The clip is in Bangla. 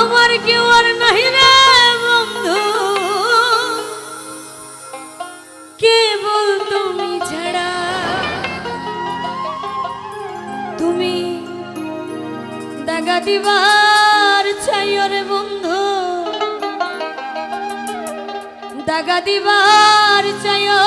আমার কেউ আর নাহি রে বন্ধু। কেবল তুমি ছাড়া তুমি দাগা দিবার চাইও রে বন্ধু। দাগা দিবার চাইও